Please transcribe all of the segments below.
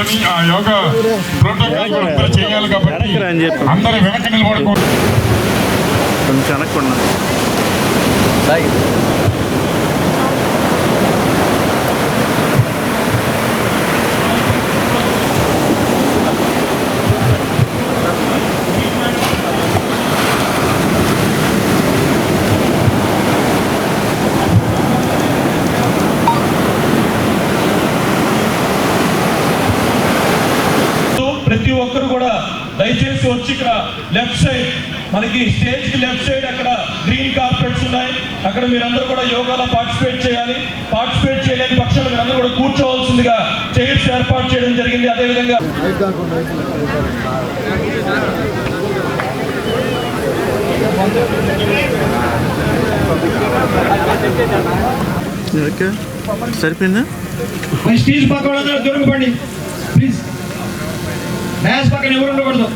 కూర్చొని ఆ యోగా ప్రోటోకాల్ అందరూ చేయాలి కాబట్టి. అందరూ వెనక నిలబడుకో కొంచెం వెనక్కున్నా ప్రతి ఒక్కరు కూడా దయచేసి వచ్చి ఇక్కడ లెఫ్ట్ సైడ్ మనకి స్టేజ్కి లెఫ్ట్ సైడ్ అక్కడ గ్రీన్ కార్పెట్స్ ఉన్నాయి. అక్కడ మీరందరూ కూడా యోగాలో పార్టిసిపేట్ చేయాలి. పార్టిసిపేట్ చేయలేని పక్షాలు మీరందరూ కూడా కూర్చోవాల్సిందిగా చైర్స్ ఏర్పాటు చేయడం జరిగింది. అదేవిధంగా సరిపోయిందా? స్టేజ్ పక్క వాళ్ళందరూ దూరం పడి ప్లీజ్ డాన్స్ పక్కన ఎవరు ఉండకూడదు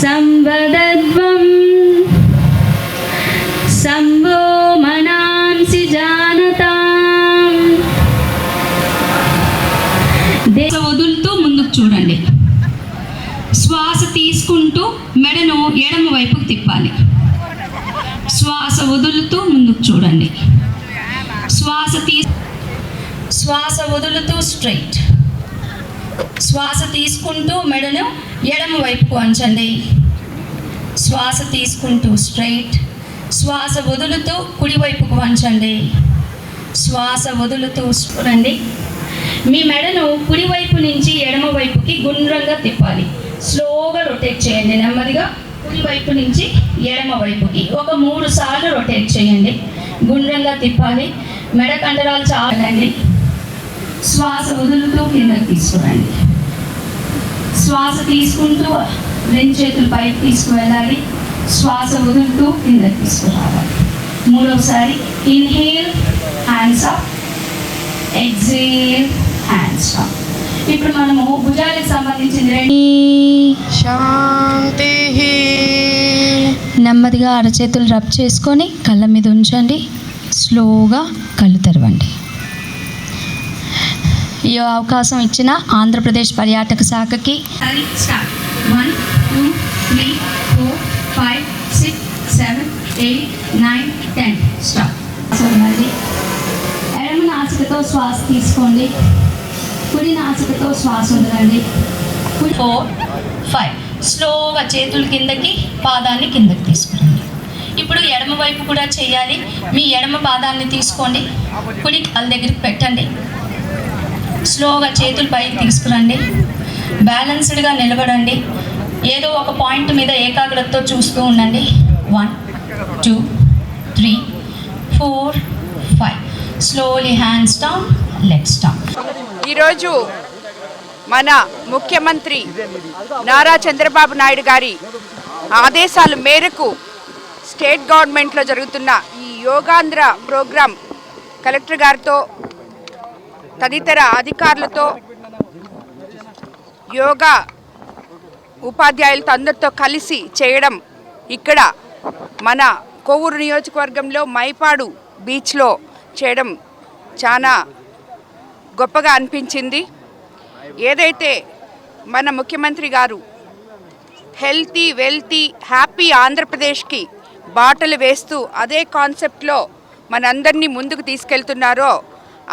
संवदध्वं शम्भो मनांसि जानताम् దేశ వదులుతూ ముందుకు చూడండి శ్వాస తీసుకుంటూ మెడను ఎడమ వైపుకు తిప్పాలి. శ్వాస వదులుతూ ముందుకు చూడండి. శ్వాస తీ శ్వాస వదులుతూ స్ట్రైట్. శ్వాస తీసుకుంటూ మెడను ఎడమ వైపుకు వంచండి శ్వాస తీసుకుంటూ స్ట్రైట్. శ్వాస వదులుతూ కుడివైపుకు వంచండి. శ్వాస వదులుతూ రండి మీ మెడను కుడి వైపు నుంచి ఎడమ వైపుకి గుండ్రంగా తిప్పాలి. స్లోగా రొటేట్ చేయండి నెమ్మదిగా. కుడి వైపు నుంచి ఎడమ వైపుకి. ఒక మూడు సార్లు రొటేట్ చేయండి. గుండ్రంగా తిప్పాలి. మెడ కండరాలు చాలండి. శ్వాస వదులుతూ కిందకి తీసుకురండి. శ్వాస తీసుకుంటూ రెండు చేతులు పైకి తీసుకువెళ్ళాలి. శ్వాస వదులుతూ కిందకి తీసుకురావాలి. మూడవసారి ఇన్హేల్ హ్యాండ్స్ అప్ ఎగ్జేల్ ఇప్పుడు మనము భుజాలకు సంబంధించిన రెండు శాంతి నెమ్మదిగా అరచేతులు రబ్ చేసుకొని కళ్ళ మీద ఉంచండి. స్లోగా కళ్ళు తెరవండి. ఈ అవకాశం ఇచ్చిన ఆంధ్రప్రదేశ్ పర్యాటక శాఖకి one two three four five six seven eight nine ten stop చూడండి ఎడమ నాసికతో శ్వాస తీసుకోండి. కుడి నాసికతో శ్వాస వదలండి ఫోర్ ఫైవ్ స్లోగా చేతులు కిందకి పాదాన్ని కిందకి తీసుకురండి. ఇప్పుడు ఎడమ వైపు కూడా చేయాలి. మీ ఎడమ పాదాన్ని తీసుకోండి. కుడి కాళ్ళ దగ్గరికి పెట్టండి. స్లోగా చేతులు పైకి తీసుకురండి. బ్యాలెన్స్డ్గా నిలబడండి. ఏదో ఒక పాయింట్ మీద ఏకాగ్రతతో చూస్తూ ఉండండి. One two three four five slowly hands down legs down ఈరోజు మన ముఖ్యమంత్రి నారా చంద్రబాబు నాయుడు గారి ఆదేశాల మేరకు స్టేట్ గవర్నమెంట్లో జరుగుతున్న ఈ యోగాంధ్ర ప్రోగ్రాం కలెక్టర్ గారితో తదితర అధికారులతో యోగా ఉపాధ్యాయులతో అందరితో కలిసి చేయడం ఇక్కడ మన కొవ్వూరు నియోజకవర్గంలో మైపాడు బీచ్లో చేయడం చాలా గొప్పగా అనిపించింది. ఏదైతే మన ముఖ్యమంత్రి గారు హెల్తీ వెల్తీ హ్యాపీ ఆంధ్రప్రదేశ్కి బాటలు వేస్తూ అదే కాన్సెప్ట్లో మనందరినీ ముందుకు తీసుకెళ్తున్నారో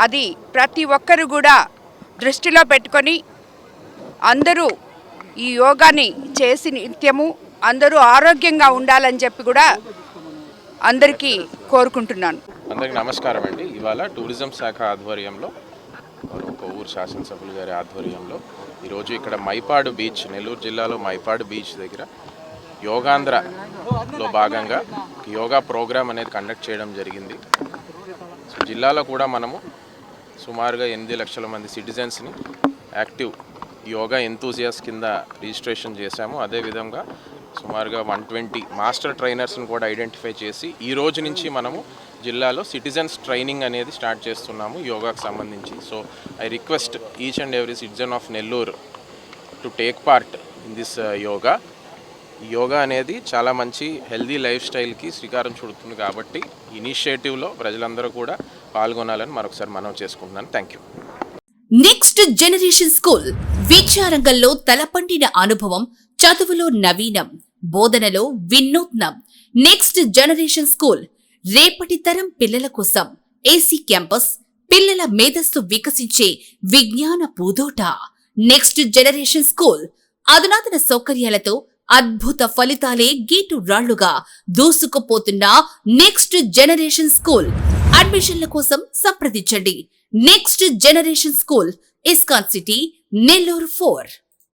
అది ప్రతి ఒక్కరు కూడా దృష్టిలో పెట్టుకొని అందరూ ఈ యోగాని చేసి నిత్యము అందరూ ఆరోగ్యంగా ఉండాలని చెప్పి కూడా అందరికీ కోరుకుంటున్నాను. అందరికి నమస్కారం అండి ఇవాళ టూరిజం శాఖ ఆధ్వర్యంలో కొవ్వూరు శాసనసభ్యులు గారి ఆధ్వర్యంలో ఈరోజు ఇక్కడ మైపాడు బీచ్ నెల్లూరు జిల్లాలో మైపాడు బీచ్ దగ్గర యోగాంధ్రలో భాగంగా యోగా ప్రోగ్రాం అనేది కండక్ట్ చేయడం జరిగింది. సో జిల్లాలో కూడా మనము సుమారుగా ఎనిమిది లక్షల మంది సిటిజన్స్ని యాక్టివ్ యోగా ఎంతూజియాస్ కింద రిజిస్ట్రేషన్ చేశాము. అదేవిధంగా సుమారుగా వన్ ట్వంటీ మాస్టర్ ట్రైనర్స్ని కూడా ఐడెంటిఫై చేసి ఈ రోజు నుంచి మనము జిల్లాలో సిటిజన్స్ ట్రైనింగ్ అనేది స్టార్ట్ చేస్తున్నాము యోగాకు సంబంధించి. So I request each and every citizen of Nellore to take part in this yoga. Yoga అనేది చాలా మంచి హెల్దీ లైఫ్ స్టైల్కి శ్రీకారం చుడుతుంది కాబట్టి ఇనిషియేటివ్లో ప్రజలందరూ కూడా పాల్గొనాలని మరొకసారి మనం చేసుకుంటున్నాను. Thank you. Next generation school విద్యారంగంలో తలపండిన అనుభవం చదువులో నవీనం బోధనలో వినూత్నం. నెక్స్ట్ జనరేషన్ స్కూల్ రేపటి తరం పిల్లల కోసం ఏసీ క్యాంపస్ పిల్లల మేధస్సు వికసించే విజ్ఞాన పూదోట. నెక్స్ట్ జనరేషన్ స్కూల్ అధునాతన సౌకర్యాలతో అద్భుత ఫలితాలే గీటు రాళ్ళుగా దూసుకుపోతున్న నెక్స్ట్ జనరేషన్ స్కూల్ అడ్మిషన్ల కోసం సంప్రదించండి. Next generation school ISKCON city Nellore four